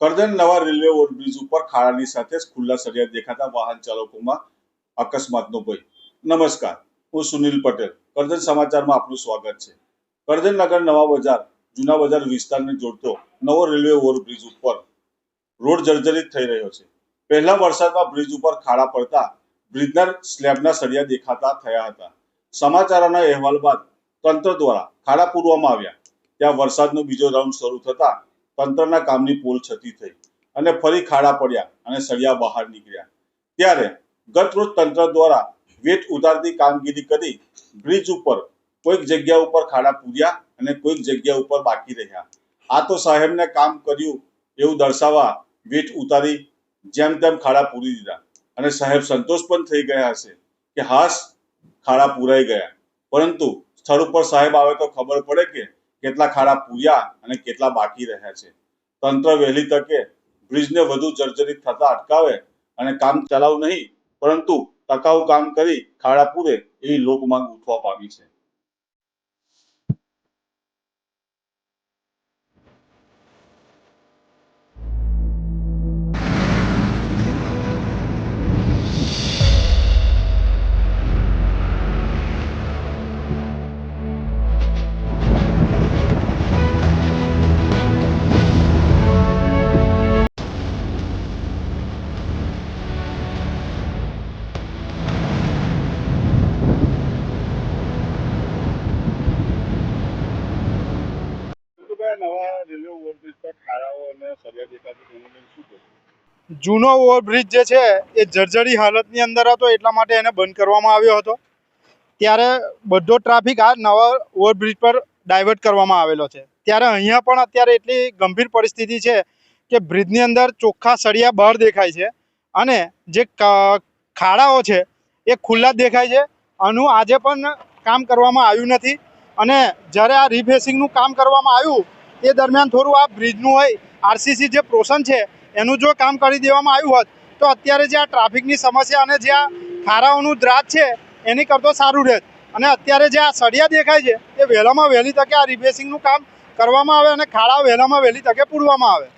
કરજણ નવા railway overbridge ઉપર ખાડાની સાથે ખુલ્લા સળિયા દેખાતા વાહન ચાલકોમાં અકસ્માતનો ભય. નમસ્કાર, હું સુનિલ પટેલ. કરજણ સમાચારમાં આપનું સ્વાગત છે. કરજણ નગર નવા બજાર, જૂના બજાર વિસ્તારને જોડતો નવો રેલવે ઓવરબ્રિજ ઉપર રોડ જર્જરિત થઈ રહ્યો છે. પહેલા વરસાદમાં બ્રિજ ઉપર ખાડા પડતા બ્રિજના સ્લેબના સળિયા દેખાતા થયા હતા. સમાચારોના અહેવાલ બાદ તંત્ર દ્વારા ખાડા પૂરવામાં આવ્યા. ત્યાં વરસાદનો બીજો રાઉન્ડ શરૂ થતા તંત્રના કામની પોલ છતી થઈ અને ફરી ખાડા પડ્યા અને સળિયા બહાર નીકળ્યા. ત્યારે ગતરોજ તંત્ર દ્વારા વેટ ઉતારતી કામગીરી કરી બ્રિજ ઉપર કોઈક જગ્યા ઉપર ખાડા પૂર્યા અને કોઈક જગ્યા ઉપર બાકી રહ્યા. આ તો સાહેબને કામ કર્યું એવું દર્શાવવા વેટ ઉતારી જેમ તેમ ખાડા પૂરી દીધા. અને સાહેબ સંતોષ પણ થઈ ગયા હશે કે હાશ, ખાડા પૂરાઈ ગયા. પરંતુ સ્થળ ઉપર સાહેબ આવે તો ખબર પડે કે કેટલા ખાડા પૂર્યા અને કેટલા બાકી રહ્યા છે. તંત્ર વહેલી તકે બ્રિજને વધુ જર્જરિત થતા અટકાવે અને કામ ચલાવ નહીં, પરંતુ ટકાઉ કામ કરી ખાડા પૂરે એવી લોકમાંગ ઉઠવા પામી છે. જૂનો ઓવરબ્રિજ જે છે, એ જર્જરી હાલતની અંદર હતો, એટલા માટે એને બંધ કરવામાં આવ્યો હતો. ત્યારે બધો ટ્રાફિક આ નવા ઓવરબ્રિજ પર ડાયવર્ટ કરવામાં આવેલો છે. ત્યારે અહીંયા પણ અત્યારે એટલી ગંભીર પરિસ્થિતિ છે કે બ્રિજની અંદર ચોખ્ખા સળિયા બહાર દેખાય છે અને જે ખાડાઓ છે, એ ખુલ્લા દેખાય છે. આનું આજે પણ કામ કરવામાં આવ્યું નથી અને જ્યારે આ રિફેસિંગનું કામ કરવામાં આવ્યું એ દરમિયાન થોડું આ બ્રિજનું હોય આરસીસી જે પ્રોશન છે, એનું જો કામ કરી દેવામાં આવ્યું હોત, તો અત્યારે જે આ ટ્રાફિકની સમસ્યા અને જે આ ખારાઓનું દ્રાજ છે, એની કરતો સારું રહેત. અને અત્યારે જે આ સળિયા દેખાય છે, એ વહેલામાં વહેલી તકે આ રિફેસિંગનું કામ કરવામાં આવે અને ખાડા વહેલામાં વહેલી તકે પૂરવામાં આવે.